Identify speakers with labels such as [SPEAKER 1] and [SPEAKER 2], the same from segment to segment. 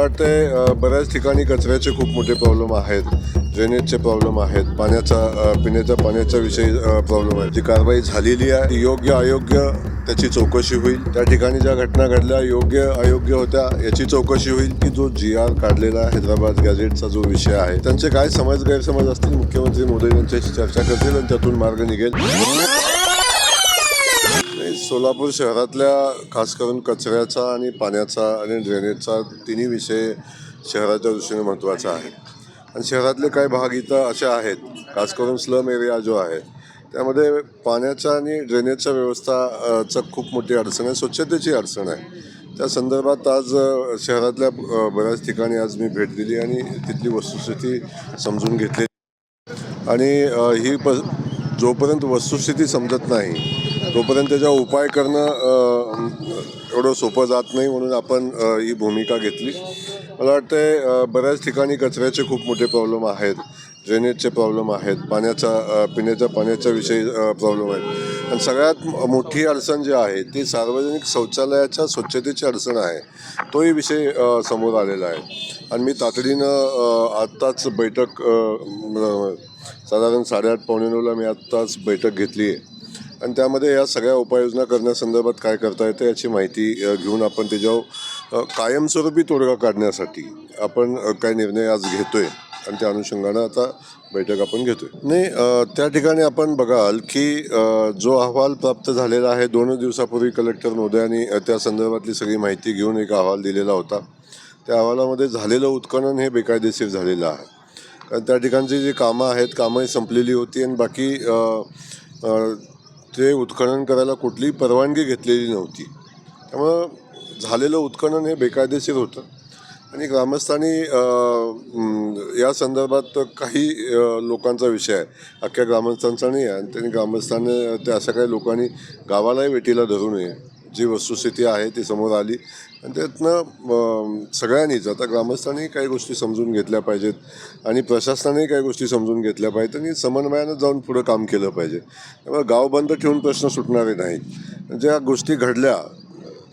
[SPEAKER 1] मला वाटतंय बऱ्याच ठिकाणी कचऱ्याचे खूप मोठे प्रॉब्लेम आहेत ड्रेनेजचे प्रॉब्लेम आहेत पाण्याचा पिण्याच्या पाण्याच्या विषयी प्रॉब्लेम आहे जी कारवाई झालेली आहे योग्य अयोग्य त्याची चौकशी होईल. त्या ठिकाणी ज्या घटना घडल्या योग्य अयोग्य होत्या याची चौकशी होईल की जो जी आर काढलेला हैदराबाद गॅझेटचा जो विषय आहे. त्यांचे काय समज गैरसमज असतील मुख्यमंत्री मोदी यांच्याशी चर्चा करतील आणि त्यातून मार्ग निघेल. सोलापूर शहरातल्या खास करून कचऱ्याचा आणि पाण्याचा आणि ड्रेनेजचा तिन्ही विषय शहराच्या दृष्टीने महत्त्वाचा आहे. आणि शहरातले काही भाग इथं असे आहेत खास करून स्लम एरिया जो आहे त्यामध्ये पाण्याचा आणि ड्रेनेजच्या व्यवस्था खूप मोठी अडचण आहे स्वच्छतेची अडचण आहे. त्या संदर्भात आज शहरातल्या बऱ्याच ठिकाणी आज मी भेट दिली आणि तिथली वस्तुस्थिती समजून घेतली. आणि ही प जोपर्यंत वस्तुस्थिती समजत नाही तोपर्यंत त्याच्यावर उपाय करणं एवढं सोपं जात नाही म्हणून आपण ही भूमिका घेतली. मला वाटतंय बऱ्याच ठिकाणी कचऱ्याचे खूप मोठे प्रॉब्लेम आहेत ड्रेनेजचे प्रॉब्लेम आहेत पाण्याचा पिण्याच्या पाण्याच्या विषयी प्रॉब्लेम आहेत. आणि सगळ्यात मोठी अडचण जी आहे ती सार्वजनिक शौचालयाच्या स्वच्छतेची अडचण आहे. तोही विषय समोर आलेला आहे. आणि मी तातडीनं आत्ताच बैठक साधारण साडेआठ पावणे नऊला मी आत्ताच बैठक घेतली आहे आणि त्यामध्ये या सगळ्या उपाययोजना करण्यासंदर्भात काय करता येतं याची माहिती घेऊन आपण त्याच्यावर कायमस्वरूपी तोडगा काढण्यासाठी आपण काय निर्णय आज घेतोय आणि त्या अनुषंगानं आता बैठक आपण घेतोय. नाही त्या ठिकाणी आपण बघाल की जो अहवाल प्राप्त झालेला आहे दोनच दिवसापूर्वी कलेक्टर महोदयांनी त्या संदर्भातली सगळी माहिती घेऊन एक अहवाल दिलेला होता. त्या अहवालामध्ये झालेलं उत्खनन हे बेकायदेशीर झालेलं आहे. कारण त्या ठिकाणची जी कामं आहेत कामंही संपलेली होती आणि बाकी ते उत्खनन करायला कुठलीही परवानगी घेतलेली नव्हती. त्यामुळं झालेलं उत्खनन हे बेकायदेशीर होतं. आणि ग्रामस्थांनी या संदर्भात काही लोकांचा विषय आहे. अख्ख्या ग्रामस्थांचा नाही आहे. आणि त्यांनी ग्रामस्थांनी त्या अशा काही लोकांनी गावालाही वेटीला धरू नये. जी वस्तुस्थिती आहे ती समोर आली. आणि त्यातनं सगळ्यांनीच आता ग्रामस्थांनी काही गोष्टी समजून घेतल्या पाहिजेत आणि प्रशासनानेही काही गोष्टी समजून घेतल्या पाहिजेत आणि समन्वयानं जाऊन पुढं काम केलं पाहिजे. त्यामुळे गाव बंद ठेवून प्रश्न सुटणारे नाहीत. ज्या गोष्टी घडल्या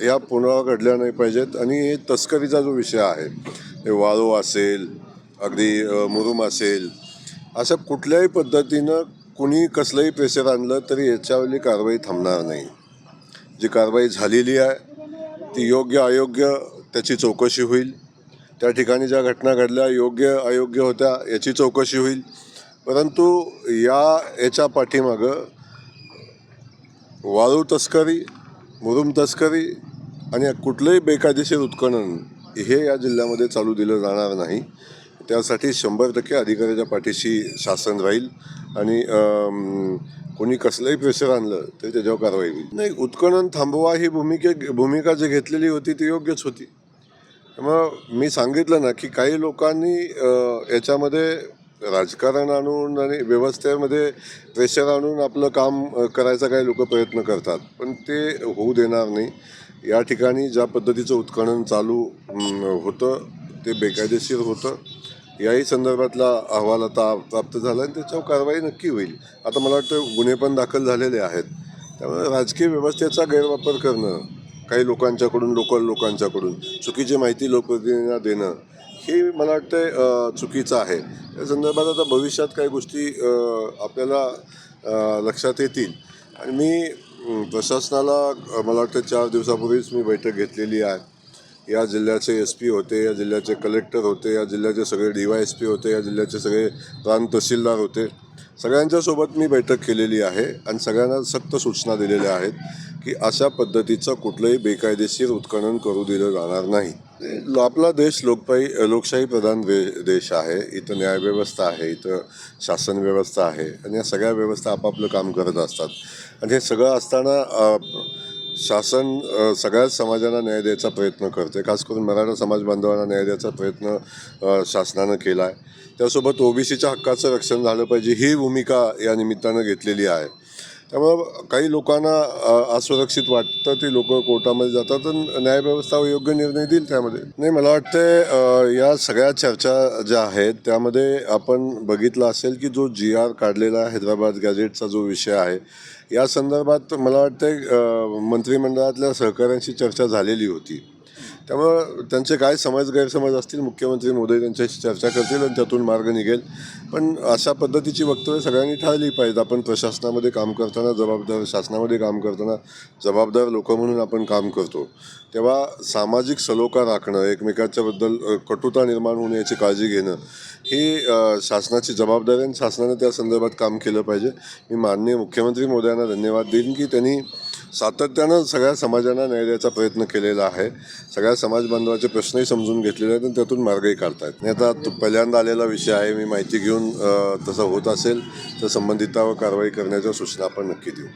[SPEAKER 1] या पुन्हा घडल्या नाही पाहिजेत आणि हे तस्करीचा जो विषय आहे हे वाळो असेल अगदी मुरुम असेल अशा कुठल्याही पद्धतीनं कुणी कसलंही प्रेशर आणलं तरी याच्यावरली कारवाई थांबणार नाही. जी कारवाई झालेली आहे ती योग्य अयोग्य त्याची चौकशी होईल. त्या ठिकाणी ज्या घटना घडल्या योग्य अयोग्य होत्या याची चौकशी होईल. परंतु या याच्या पाठीमागं वाळू तस्करी मुरुम तस्करी आणि कुठलंही बेकायदेशीर उत्खनन हे या जिल्ह्यामध्ये चालू दिलं जाणार नाही. त्यासाठी शंभर टक्के अधिकाऱ्याच्या पाठीशी शासन राहील. आणि कोणी कसलंही प्रेशर आणलं तरी त्याच्यावर कारवाई होईल. नाही उत्खनन थांबवा ही भूमिके भूमिका जी घेतलेली होती ती योग्यच होती. त्यामुळं मी सांगितलं ना की काही लोकांनी याच्यामध्ये राजकारण आणून आणि व्यवस्थेमध्ये प्रेशर आणून आपलं काम करायचा काही लोक प्रयत्न करतात. पण ते होऊ देणार नाही. या ठिकाणी ज्या पद्धतीचं उत्खनन चालू होतं ते बेकायदेशीर होतं. याही संदर्भातला अहवाल आता प्राप्त झाला आणि त्याच्यावर कारवाई नक्की होईल. आता मला वाटतं गुन्हे पण दाखल झालेले आहेत. त्यामुळे राजकीय व्यवस्थेचा गैरवापर करणं काही लोकांच्याकडून लोकल लोकांच्याकडून चुकीची माहिती लोकप्रतिनिधींना देणं हे मला वाटतं चुकीचं आहे. त्या संदर्भात आता भविष्यात काही गोष्टी आपल्याला लक्षात येतील. आणि मी प्रशासनाला मला वाटतं चार दिवसापूर्वीच मी बैठक घेतलेली आहे. या जिल्ह्याचे एस पी होते या जिल्ह्याचे कलेक्टर होते या जिल्ह्याचे सगळे डी वाय एस पी होते या जिल्ह्याचे सगळे प्रांत तहसीलदार होते. सगळ्यांच्यासोबत मी बैठक केलेली आहे आणि सगळ्यांना सक्त सूचना दिलेल्या आहेत की अशा पद्धतीचं कुठलंही बेकायदेशीर उत्खनन करू दिलं जाणार नाही. आपला देश लोकपाई लोकशाही प्रधान दे देश आहे इथं न्यायव्यवस्था आहे इथं शासन व्यवस्था आहे आणि या सगळ्या व्यवस्था आपापलं काम करत असतात. आणि हे सगळं असताना शासन सगळ्याच समाजाला न्याय द्यायचा प्रयत्न करते खास करून मराठा समाज बांधवांना न्याय द्यायचा प्रयत्न शासनानं केला आहे त्यासोबत ओबीसीच्या हक्काचं रक्षण झालं पाहिजे ही भूमिका या निमित्तानं घेतलेली आहे. त्यामुळं काही लोकांना असुरक्षित वाटतं ते लोक कोर्टामध्ये जातात आणि न्यायव्यवस्था योग्य निर्णय देईल त्यामध्ये. नाही मला वाटतं या सगळ्या चर्चा ज्या आहेत त्यामध्ये आपण बघितलं असेल की जो जी आर काढलेला हैदराबाद गॅझेटचा जो विषय आहे या संदर्भात मला वाटतं मंत्रिमंडळातल्या सहकाऱ्यांशी चर्चा झालेली होती. त्यामुळं त्यांचे काय समाज गैरसमज असतील मुख्यमंत्री मोदी त्यांच्याशी चर्चा करतील आणि त्यातून मार्ग निघेल. पण अशा पद्धतीची वक्तव्य सगळ्यांनी ठरली पाहिजेत आपण प्रशासनामध्ये काम करताना जबाबदार शासनामध्ये काम करताना जबाबदार लोक म्हणून आपण काम करतो. तेव्हा सामाजिक सलोखा राखणं एकमेकाच्याबद्दल कटुता निर्माण होणे याची काळजी घेणं ही शासनाची जबाबदारी आणि शासनानं त्या संदर्भात काम केलं पाहिजे. मी माननीय मुख्यमंत्री मोदयांना धन्यवाद देईन की त्यांनी सातत्यानं सगळ्या समाजांना न्याय द्यायचा प्रयत्न केलेला आहे. सगळ्या समाज बांधवाचे प्रश्नही समजून घेतलेले आहेत आणि त्यातून मार्गही काढतायत. आणि आता तो पहिल्यांदा आलेला विषय आहे मी माहिती घेऊन तसं होत असेल तर संबंधितावर कारवाई करण्याच्या सूचना आपण नक्की देऊ.